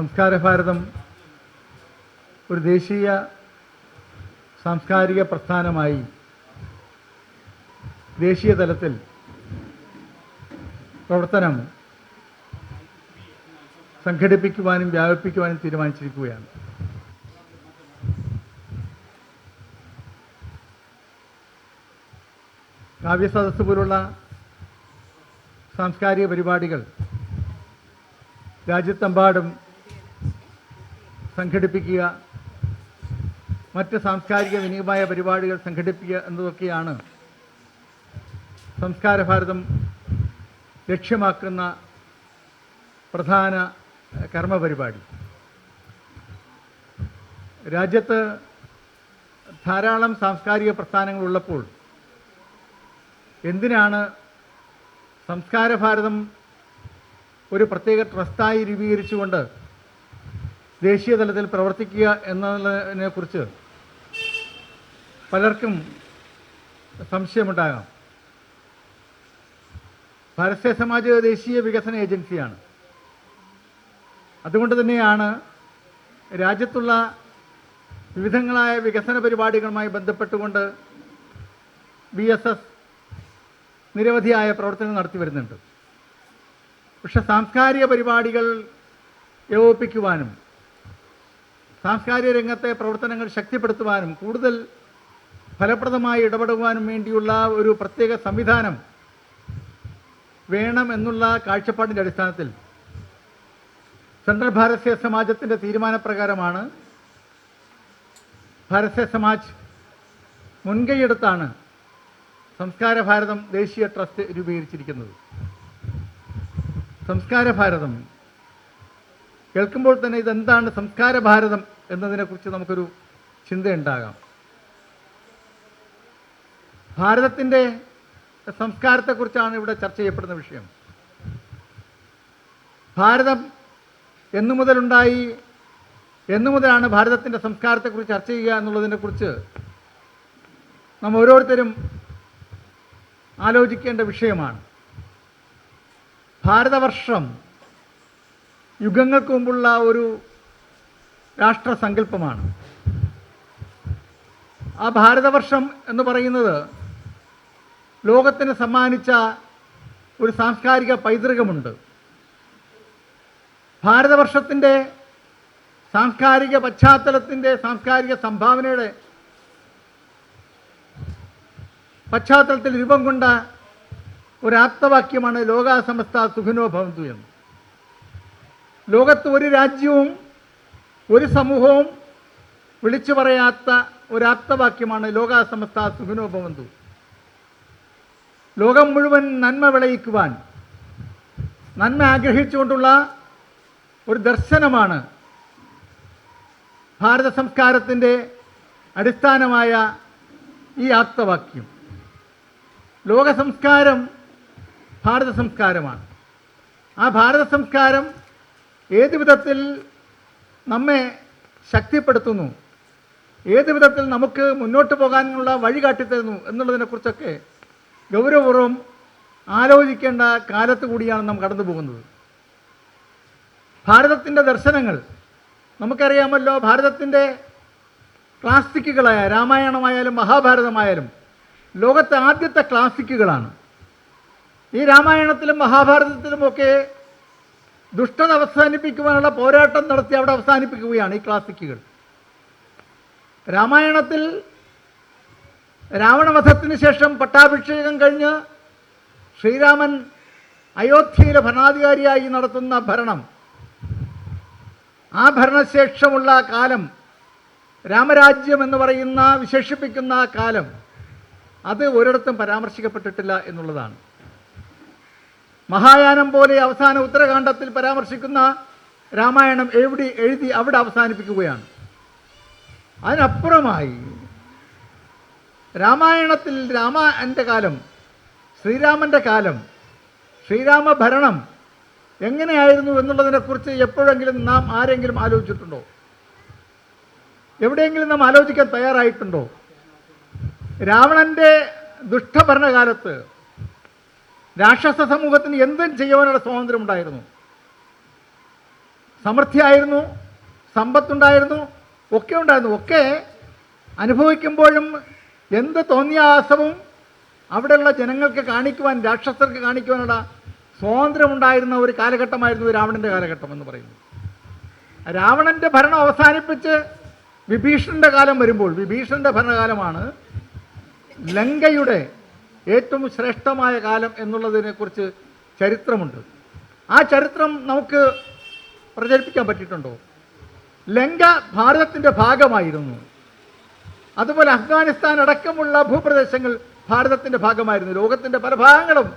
സംസ്കാര ഭാരതം ഒരു ദേശീയ സാംസ്കാരിക പ്രസ്ഥാനമായി ദേശീയ തലത്തിൽ പ്രവർത്തനം സംഘടിപ്പിക്കുവാനും വ്യാപിപ്പിക്കുവാനും തീരുമാനിച്ചിരിക്കുകയാണ്. കാവ്യസദസ് പോലുള്ള സാംസ്കാരിക പരിപാടികൾ രാജ്യത്തെമ്പാടും സംഘടിപ്പിക്കുക മറ്റ് സാംസ്കാരിക വിനിമയ പരിപാടികൾ സംഘടിപ്പിക്കുക എന്നതൊക്കെയാണ് സംസ്കാര ഭാരതം ലക്ഷ്യമാക്കുന്ന പ്രധാന കർമ്മപരിപാടി. കർമ്മ പരിപാടി രാജ്യത്ത് ധാരാളം സാംസ്കാരിക പ്രസ്ഥാനങ്ങൾ ഉള്ളപ്പോൾ എന്തിനാണ് സംസ്കാര ഭാരതം ഒരു പ്രത്യേക ട്രസ്റ്റായി രൂപീകരിച്ചുകൊണ്ട് ദേശീയ തലത്തിൽ പ്രവർത്തിക്കുക എന്നതിനെ കുറിച്ച് പലർക്കും സംശയമുണ്ടാകാം. പരസ്യ സമാജ ദേശീയ വികസന ഏജൻസിയാണ്. അതുകൊണ്ട് തന്നെയാണ് രാജ്യത്തുള്ള വിവിധങ്ങളായ വികസന പരിപാടികളുമായി ബന്ധപ്പെട്ടുകൊണ്ട് ബി എസ് എസ് നിരവധിയായ പ്രവർത്തനങ്ങൾ നടത്തി വരുന്നുണ്ട്. പക്ഷെ സാംസ്കാരിക പരിപാടികൾ ഏകോപിപ്പിക്കുവാനും സാംസ്കാരിക രംഗത്തെ പ്രവർത്തനങ്ങൾ ശക്തിപ്പെടുത്തുവാനും കൂടുതൽ ഫലപ്രദമായി ഇടപെടുവാനും വേണ്ടിയുള്ള ഒരു പ്രത്യേക സംവിധാനം വേണം എന്നുള്ള കാഴ്ചപ്പാടിന്റെ അടിസ്ഥാനത്തിൽ സെൻട്രൽ ഭാരതീയ സമാജത്തിന്റെ തീരുമാനപ്രകാരമാണ് ഭാരതീയ സമാജ് മുൻകൈയെടുത്താണ് സംസ്കാര ഭാരതം ദേശീയ ട്രസ്റ്റ് രൂപീകരിച്ചിരിക്കുന്നത്. സംസ്കാര ഭാരതം കേൾക്കുമ്പോൾ തന്നെ ഇതെന്താണ് സംസ്കാര ഭാരതം എന്നതിനെക്കുറിച്ച് നമുക്കൊരു ചിന്തയുണ്ടാകാം. ഭാരതത്തിന്റെ സംസ്കാരത്തെക്കുറിച്ചാണ് ഇവിടെ ചർച്ച ചെയ്യപ്പെടുന്ന വിഷയം. ഭാരതം എന്നു മുതലുണ്ടായി എന്നു മുതലാണ് ഭാരതത്തിന്റെ സംസ്കാരത്തെക്കുറിച്ച് ചർച്ച ചെയ്യുക എന്നുള്ളതിനെക്കുറിച്ച് നാം ഓരോരുത്തരും ആലോചിക്കേണ്ട വിഷയമാണ്. ഭാരതവർഷം യുഗങ്ങൾക്ക് മുമ്പുള്ള ഒരു രാഷ്ട്രസങ്കല്പമാണ്. ആ ഭാരതവർഷം എന്ന് പറയുന്നത് ലോകത്തിന് സമ്മാനിച്ച ഒരു സാംസ്കാരിക പൈതൃകമുണ്ട്. ഭാരതവർഷത്തിന്റെ സാംസ്കാരിക പശ്ചാത്തലത്തിന്റെ സാംസ്കാരിക സംഭാവനയുടെ പശ്ചാത്തലത്തിൽ രൂപം കൊണ്ട ഒരു ആപ്തവാക്യമാണ് ലോകാസമസ്ത സുഖിനോ ഭവന്തു എന്ന്. ലോകത്ത് ഒരു രാജ്യവും ഒരു സമൂഹവും വിളിച്ചു പറയാത്ത ഒരു ആപ്തവാക്യമാണ് ലോകാസമസ്ത സുഖിനോ ഭവന്തു ലോകം മുഴുവൻ നന്മ വിളയിക്കുവാൻ നന്മ ആഗ്രഹിച്ചുകൊണ്ടുള്ള ഒരു ദർശനമാണ് ഭാരത സംസ്കാരത്തിന്റെ അടിസ്ഥാനമായ ഈ ആപ്തവാക്യം. ലോക സംസ്കാരം ഭാരത സംസ്കാരമാണ്. ആ ഭാരത സംസ്കാരം ഏത് വിധത്തിൽ നമ്മെ ശക്തിപ്പെടുത്തുന്നു? ഏത് വിധത്തിൽ നമുക്ക് മുന്നോട്ട് പോകാനുള്ള വഴി കാട്ടിത്തരുന്നു എന്നുള്ളതിനെക്കുറിച്ചൊക്കെ ഗൗരവപൂർവം ആലോചിക്കേണ്ട കാലത്ത് കൂടിയാണ് നാം കടന്നു പോകുന്നത്. ഭാരതത്തിന്റെ ദർശനങ്ങൾ നമുക്കറിയാമല്ലോ ഭാരതത്തിന്റെ ക്ലാസിക്കുകളായ രാമായണമായാലും മഹാഭാരതമായാലും ലോകത്തെ ആദ്യത്തെ ക്ലാസിക്കുകളാണ്. ഈ രാമായണത്തിലും മഹാഭാരതത്തിലുമൊക്കെ ദുഷ്ടത അവസാനിപ്പിക്കുവാനുള്ള പോരാട്ടം നടത്തി അവിടെ അവസാനിപ്പിക്കുകയാണ് ഈ ക്ലാസിക്കുകൾ. രാമായണത്തിൽ രാവണവധത്തിന് ശേഷം പട്ടാഭിഷേകം കഴിഞ്ഞ് ശ്രീരാമൻ അയോധ്യയിലെ ഭരണാധികാരിയായി നടത്തുന്ന ഭരണം. ആ ഭരണശേഷമുള്ള കാലം രാമരാജ്യം എന്ന് പറയുന്ന വിശേഷിപ്പിക്കുന്ന കാലം അത് ഒരിടത്തും പരാമർശിക്കപ്പെട്ടിട്ടില്ല എന്നുള്ളതാണ്. മഹായാനം പോലെ അവസാന ഉത്തരകാണ്ഡത്തിൽ പരാമർശിക്കുന്ന രാമായണം എവിടെ എഴുതി അവിടെ അവസാനിപ്പിക്കുകയാണ്. അതിനപ്പുറമായി രാമായണത്തിൽ രാമന്റെ കാലം ശ്രീരാമന്റെ കാലം ശ്രീരാമ ഭരണം എങ്ങനെയായിരുന്നു എന്നുള്ളതിനെക്കുറിച്ച് എപ്പോഴെങ്കിലും നാം ആരെങ്കിലും ആലോചിച്ചിട്ടുണ്ടോ? എവിടെയെങ്കിലും നാം ആലോചിക്കാൻ തയ്യാറായിട്ടുണ്ടോ? രാവണന്റെ ദുഷ്ടഭരണകാലത്ത് രാക്ഷസ സമൂഹത്തിന് എന്തും ചെയ്യുവാനുള്ള സ്വാതന്ത്ര്യം ഉണ്ടായിരുന്നു സമൃദ്ധിയായിരുന്നു സമ്പത്തുണ്ടായിരുന്നു ഒക്കെ ഉണ്ടായിരുന്നു. ഒക്കെ അനുഭവിക്കുമ്പോഴും എന്ത് തോന്നിയാസവും അവിടെയുള്ള ജനങ്ങൾക്ക് കാണിക്കുവാൻ രാക്ഷസർക്ക് കാണിക്കുവാനുള്ള സ്വാതന്ത്ര്യമുണ്ടായിരുന്ന ഒരു കാലഘട്ടമായിരുന്നു രാവണന്റെ കാലഘട്ടം എന്ന് പറയുന്നത്. രാവണന്റെ ഭരണം അവസാനിപ്പിച്ച് വിഭീഷണന്റെ കാലം വരുമ്പോൾ വിഭീഷണന്റെ ഭരണകാലമാണ് ലങ്കയുടെ ഏറ്റവും ശ്രേഷ്ഠമായ കാലം എന്നുള്ളതിനെക്കുറിച്ച് ചരിത്രമുണ്ട്. ആ ചരിത്രം നമുക്ക് പ്രചരിപ്പിക്കാൻ പറ്റിയിട്ടുണ്ടോ? ലങ്ക ഭാരതത്തിന്റെ ഭാഗമായിരുന്നു. അതുപോലെ അഫ്ഗാനിസ്ഥാൻ അടക്കമുള്ള ഭൂപ്രദേശങ്ങൾ ഭാരതത്തിന്റെ ഭാഗമായിരുന്നു. ലോകത്തിന്റെ പല ഭാഗങ്ങളും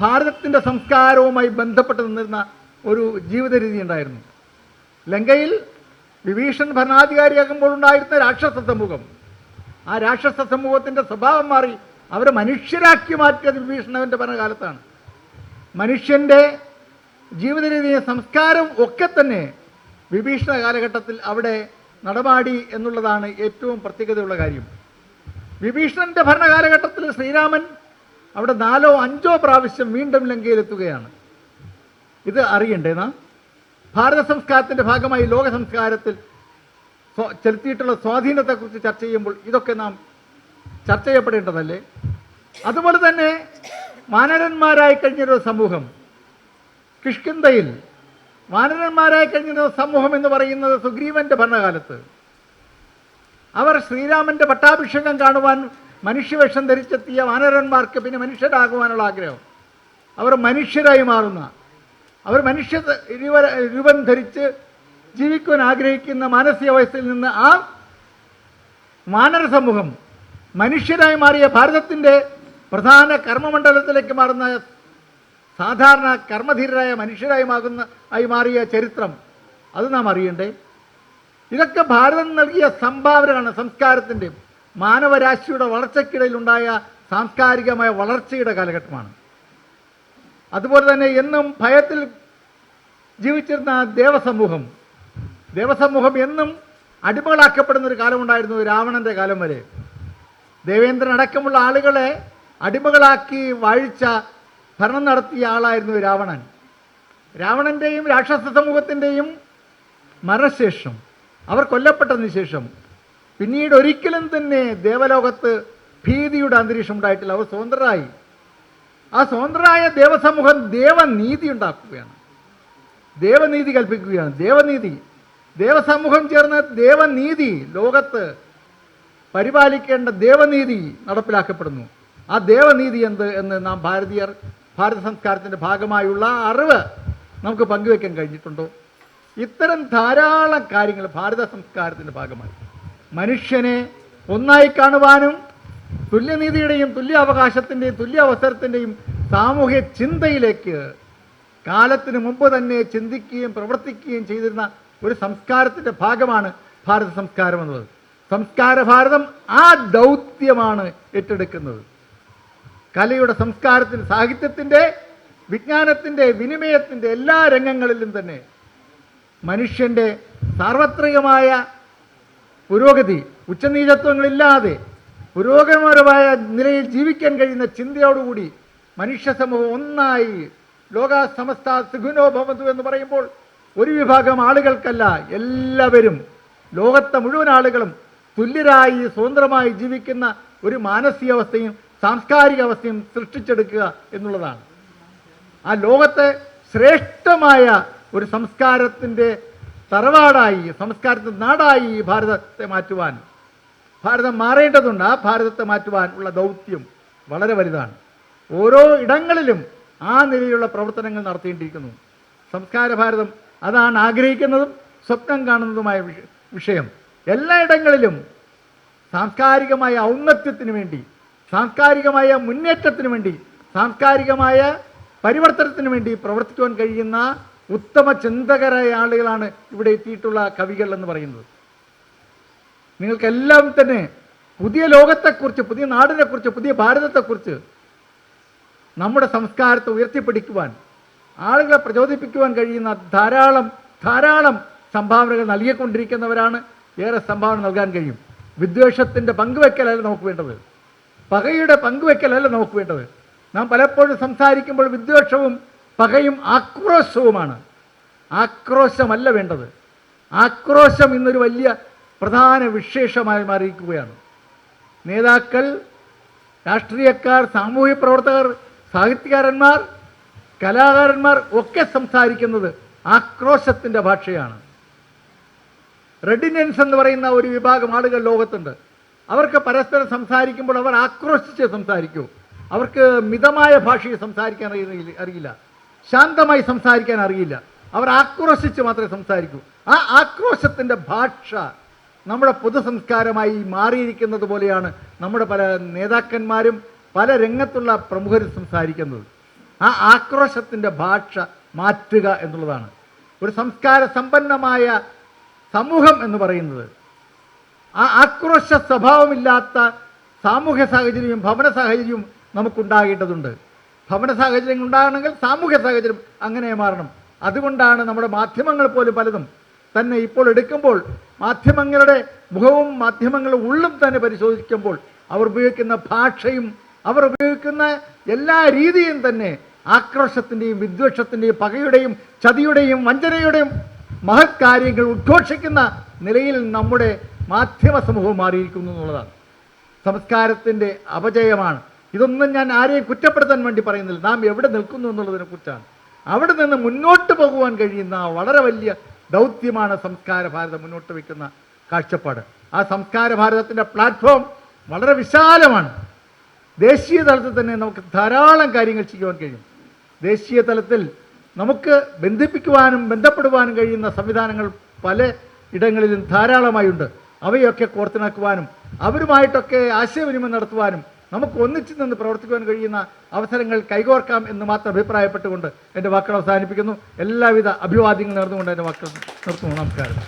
ഭാരതത്തിന്റെ സംസ്കാരവുമായി ബന്ധപ്പെട്ട് നിന്നിരുന്ന ഒരു ജീവിത രീതി ഉണ്ടായിരുന്നു. ലങ്കയിൽ വിഭീഷൺ ഭരണാധികാരിയാകുമ്പോൾ ഉണ്ടായിരുന്ന രാക്ഷസ സമൂഹം. ആ രാക്ഷസ സമൂഹത്തിന്റെ സ്വഭാവം മാറി അവരെ മനുഷ്യരാക്കി മാറ്റിയത് വിഭീഷണവന്റെ ഭരണകാലത്താണ്. മനുഷ്യന്റെ ജീവിത രീതിയും സംസ്കാരം ഒക്കെ തന്നെ വിഭീഷണ കാലഘട്ടത്തിൽ അവിടെ നടപാടി എന്നുള്ളതാണ് ഏറ്റവും പ്രത്യേകതയുള്ള കാര്യം. വിഭീഷണന്റെ ഭരണകാലഘട്ടത്തിൽ ശ്രീരാമൻ അവിടെ നാലോ അഞ്ചോ പ്രാവശ്യം വീണ്ടും ലങ്കയിലെത്തുകയാണ്. ഇത് അറിയണ്ടേ നാം? ഭാരത സംസ്കാരത്തിന്റെ ഭാഗമായി ലോക സംസ്കാരത്തിൽ ചെലുത്തിയിട്ടുള്ള സ്വാധീനത്തെക്കുറിച്ച് ചർച്ച ചെയ്യുമ്പോൾ ഇതൊക്കെ നാം ചർച്ച ചെയ്യപ്പെടേണ്ടതല്ലേ? അതുപോലെ തന്നെ വാനരന്മാരായി കഴിഞ്ഞൊരു സമൂഹം കിഷ്കിന്തയിൽ വാനരന്മാരായി കഴിഞ്ഞൊരു സമൂഹം എന്ന് പറയുന്നത് സുഗ്രീവന്റെ ഭരണകാലത്ത്. അവർ ശ്രീരാമന്റെ പട്ടാഭിഷേകം കാണുവാൻ മനുഷ്യവേഷം ധരിച്ചെത്തിയ വാനരന്മാർക്ക് പിന്നെ മനുഷ്യരാകുവാനുള്ള ആഗ്രഹം. അവർ മനുഷ്യരായി മാറുന്ന അവർ മനുഷ്യ രൂപ- ധരിച്ച് ജീവിക്കുവാൻ ആഗ്രഹിക്കുന്ന മാനസികാവസ്ഥയിൽ നിന്ന് ആ വാനര സമൂഹം മനുഷ്യരായി മാറിയ ഭാരതത്തിന്റെ പ്രധാന കർമ്മമണ്ഡലത്തിലേക്ക് മാറുന്ന സാധാരണ കർമ്മധീരരായ മനുഷ്യരായി മാകുന്ന ആയി മാറിയ ചരിത്രം അത് നാം അറിയണ്ടേ? ഇതൊക്കെ ഭാരതം നൽകിയ സംഭാവനകളാണ് സംസ്കാരത്തിന്റെ മാനവരാശിയുടെ വളർച്ചയ്ക്കിടയിലുണ്ടായ സാംസ്കാരികമായ വളർച്ചയുടെ കാലഘട്ടമാണ്. അതുപോലെ തന്നെ എന്നും ഭയത്തിൽ ജീവിച്ചിരുന്ന ദേവസമൂഹം ദേവസമൂഹം എന്നും അടിമകളാക്കപ്പെടുന്ന ഒരു കാലമുണ്ടായിരുന്നു രാവണന്റെ കാലം വരെ. ദേവേന്ദ്രൻ അടക്കമുള്ള ആളുകളെ അടിമകളാക്കി വാഴിച്ച ഭരണം നടത്തിയ ആളായിരുന്നു രാവണൻ. രാവണന്റെയും രാക്ഷസ സമൂഹത്തിന്റെയും മരണശേഷം അവർ കൊല്ലപ്പെട്ടതിന് ശേഷം പിന്നീട് ഒരിക്കലും തന്നെ ദേവലോകത്ത് ഭീതിയുടെ അന്തരീക്ഷം ഉണ്ടായിട്ടില്ല. അവർ സ്വതന്ത്രരായി. ആ സ്വതന്ത്രരായ ദേവസമൂഹം ദേവനീതി ഉണ്ടാക്കുകയാണ്. ദേവനീതി കൽപ്പിക്കുകയാണ്. ദേവനീതി. ദേവസമൂഹം ചേർന്ന് ദേവനീതി ലോകത്ത് പരിപാലിക്കേണ്ട ദേവനീതി നടപ്പിലാക്കപ്പെടുന്നു. ആ ദേവനീതി എന്ത് എന്ന് നാം ഭാരതീയർ ഭാരത സംസ്കാരത്തിന്റെ ഭാഗമായുള്ള അറിവ് നമുക്ക് പങ്കുവെക്കാൻ കഴിഞ്ഞിട്ടുണ്ടോ? ഇത്തരം ധാരാളം കാര്യങ്ങൾ ഭാരത സംസ്കാരത്തിന്റെ ഭാഗമായി. മനുഷ്യനെ ഒന്നായി കാണുവാനും തുല്യനീതിയുടെയും തുല്യ അവകാശത്തിന്റെയും തുല്യ അവസരത്തിന്റെയും സാമൂഹ്യ ചിന്തയിലേക്ക് കാലത്തിന് മുമ്പ് തന്നെ ചിന്തിക്കുകയും പ്രവർത്തിക്കുകയും ചെയ്തിരുന്ന ഒരു സംസ്കാരത്തിന്റെ ഭാഗമാണ് ഭാരത സംസ്കാരം എന്നത് സംസ്കാര ഭാരതം ആ ദൗത്യമാണ് ഏറ്റെടുക്കുന്നത്. കലയുടെ സംസ്കാരത്തിന് സാഹിത്യത്തിന്റെ വിജ്ഞാനത്തിന്റെ വിനിമയത്തിന്റെ എല്ലാ രംഗങ്ങളിലും തന്നെ മനുഷ്യന്റെ സാർവത്രികമായ പുരോഗതി ഉച്ചനീചത്വങ്ങളില്ലാതെ പുരോഗമനപരമായ നിലയിൽ ജീവിക്കാൻ കഴിയുന്ന ചിന്തയോടുകൂടി മനുഷ്യ സമൂഹം ഒന്നായി ലോക സമസ്ത സുഖുനോ എന്ന് പറയുമ്പോൾ ഒരു വിഭാഗം ആളുകൾക്കല്ല എല്ലാവരും ലോകത്തെ മുഴുവൻ ആളുകളും തുല്യരായി സ്വതന്ത്രമായി ജീവിക്കുന്ന ഒരു മാനസികാവസ്ഥയും സാംസ്കാരിക അവസ്ഥയും സൃഷ്ടിച്ചെടുക്കുക എന്നുള്ളതാണ്. ആ ലോകത്തെ ശ്രേഷ്ഠമായ ഒരു സംസ്കാരത്തിന്റെ തറവാടായി സംസ്കാരത്തിന്റെ നാടായി ഭാരതത്തെ മാറ്റുവാൻ ഭാരതം മാറേണ്ടതുണ്ട്. ആ ഭാരതത്തെ മാറ്റുവാൻ ഉള്ള ദൗത്യം വളരെ വലുതാണ്. ഓരോ ഇടങ്ങളിലും ആ നിലയിലുള്ള പ്രവർത്തനങ്ങൾ നടത്തേണ്ടിയിരിക്കുന്നു സംസ്കാര ഭാരതം അതാണ് ആഗ്രഹിക്കുന്നതും സ്വപ്നം കാണുന്നതുമായ വിഷയം. എല്ലായിടങ്ങളിലും സാംസ്കാരികമായ ഔന്നത്യത്തിന് വേണ്ടി സാംസ്കാരികമായ മുന്നേറ്റത്തിന് വേണ്ടി സാംസ്കാരികമായ പരിവർത്തനത്തിന് വേണ്ടി പ്രവർത്തിക്കുവാൻ കഴിയുന്ന ഉത്തമ ചിന്തകരായ ആളുകളാണ് ഇവിടെ എത്തിയിട്ടുള്ള കവികൾ എന്ന് പറയുന്നത്. നിങ്ങൾക്കെല്ലാം തന്നെ പുതിയ ലോകത്തെക്കുറിച്ച് പുതിയ നാടിനെക്കുറിച്ച് പുതിയ ഭാരതത്തെക്കുറിച്ച് നമ്മുടെ സംസ്കാരത്തെ ഉയർത്തിപ്പിടിക്കുവാൻ ആളുകളെ പ്രചോദിപ്പിക്കുവാൻ കഴിയുന്ന ധാരാളം ധാരാളം സംഭാവനകൾ നൽകിക്കൊണ്ടിരിക്കുന്നവരാണ് ഏറെ സംഭാവന നൽകാൻ കഴിയും. വിദ്വേഷത്തിന്റെ പങ്കുവെക്കലല്ല നമുക്ക് വേണ്ടത്? പകയുടെ പങ്കുവെക്കലല്ല നമുക്ക് വേണ്ടത്? നാം പലപ്പോഴും സംസാരിക്കുമ്പോൾ വിദ്വേഷവും പകയും ആക്രോശവുമാണ്. ആക്രോശമല്ല വേണ്ടത്. ആക്രോശം ഇന്നൊരു വലിയ പ്രധാന വിശേഷമായി മാറിയിരിക്കുകയാണ്. നേതാക്കൾ രാഷ്ട്രീയക്കാർ സാമൂഹ്യ പ്രവർത്തകർ സാഹിത്യകാരന്മാർ കലാകാരന്മാർ ഒക്കെ സംസാരിക്കുന്നത് ആക്രോശത്തിന്റെ ഭാഷയാണ്. റെഡിനൻസ് എന്ന് പറയുന്ന ഒരു വിഭാഗം ആളുകൾ ലോകത്തുണ്ട്. അവർക്ക് പരസ്പരം സംസാരിക്കുമ്പോൾ അവർ ആക്രോശിച്ച് സംസാരിക്കൂ. അവർക്ക് മിതമായ ഭാഷയിൽ സംസാരിക്കാൻ അറിയില്ല. ശാന്തമായി സംസാരിക്കാൻ അറിയില്ല. അവർ ആക്രോശിച്ച് മാത്രമേ സംസാരിക്കൂ. ആ ആക്രോശത്തിന്റെ ഭാഷ നമ്മുടെ പൊതുസംസ്കാരമായി മാറിയിരിക്കുന്നത് പോലെയാണ് നമ്മുടെ പല നേതാക്കന്മാരും പല രംഗത്തുള്ള പ്രമുഖരും സംസാരിക്കുന്നത്. ആ ആക്രോശത്തിന്റെ ഭാഷ മാറ്റുക എന്നുള്ളതാണ്. ഒരു സംസ്കാര സമ്പന്നമായ സമൂഹം എന്ന് പറയുന്നത്. ആ ആക്രോശ സ്വഭാവമില്ലാത്ത സാമൂഹ്യ സാഹചര്യവും ഭവന സാഹചര്യവും നമുക്കുണ്ടാകേണ്ടതുണ്ട്. ഭവന സാഹചര്യങ്ങൾ ഉണ്ടാകണമെങ്കിൽ സാമൂഹ്യ സാഹചര്യം അങ്ങനെ മാറണം. അതുകൊണ്ടാണ് നമ്മുടെ മാധ്യമങ്ങൾ പോലും പലതും തന്നെ ഇപ്പോൾ എടുക്കുമ്പോൾ മാധ്യമങ്ങളുടെ മുഖവും മാധ്യമങ്ങളുടെ ഉള്ളും തന്നെ പരിശോധിക്കുമ്പോൾ അവർ ഉപയോഗിക്കുന്ന ഭാഷയും അവർ ഉപയോഗിക്കുന്ന എല്ലാ രീതിയും തന്നെ ആക്രോശത്തിന്റെയും വിദ്വേഷത്തിന്റെയും പകയുടെയും ചതിയുടെയും വഞ്ചനയുടെയും മഹത് കാര്യങ്ങൾ ഉദ്ഘോഷിക്കുന്ന നിലയിൽ നമ്മുടെ മാധ്യമ സമൂഹം മാറിയിരിക്കുന്നു എന്നുള്ളതാണ്. സംസ്കാരത്തിന്റെ അപജയമാണ്. ഇതൊന്നും ഞാൻ ആരെയും കുറ്റപ്പെടുത്താൻ വേണ്ടി പറയുന്നില്ല. നാം എവിടെ നിൽക്കുന്നു എന്നുള്ളതിനെ കുറിച്ചാണ്. അവിടെ നിന്ന് മുന്നോട്ട് പോകുവാൻ കഴിയുന്ന വളരെ വലിയ ദൗത്യമാണ് സംസ്കാര ഭാരതം മുന്നോട്ട് വയ്ക്കുന്ന കാഴ്ചപ്പാട്. ആ സംസ്കാര ഭാരതത്തിന്റെ പ്ലാറ്റ്ഫോം വളരെ വിശാലമാണ്. ദേശീയ തലത്തിൽ തന്നെ നമുക്ക് ധാരാളം കാര്യങ്ങൾ ചെയ്യുവാൻ കഴിയും. ദേശീയ തലത്തിൽ നമുക്ക് ബന്ധിപ്പിക്കുവാനും ബന്ധപ്പെടുവാനും കഴിയുന്ന സംവിധാനങ്ങൾ പല ഇടങ്ങളിലും ധാരാളമായുണ്ട്. അവയൊക്കെ കോർത്തിണക്കുവാനും അവരുമായിട്ടൊക്കെ ആശയവിനിമയം നടത്തുവാനും നമുക്ക് ഒന്നിച്ചു നിന്ന് പ്രവർത്തിക്കുവാൻ കഴിയുന്ന അവസരങ്ങൾ കൈകോർക്കാം എന്ന് മാത്രം അഭിപ്രായപ്പെട്ടുകൊണ്ട് എന്റെ വാക്കുകൾ അവസാനിപ്പിക്കുന്നു. എല്ലാവിധ അഭിവാദ്യങ്ങൾ നേർന്നുകൊണ്ട് എന്റെ വാക്കുകൾ നിർത്തുന്നു. നമസ്കാരം.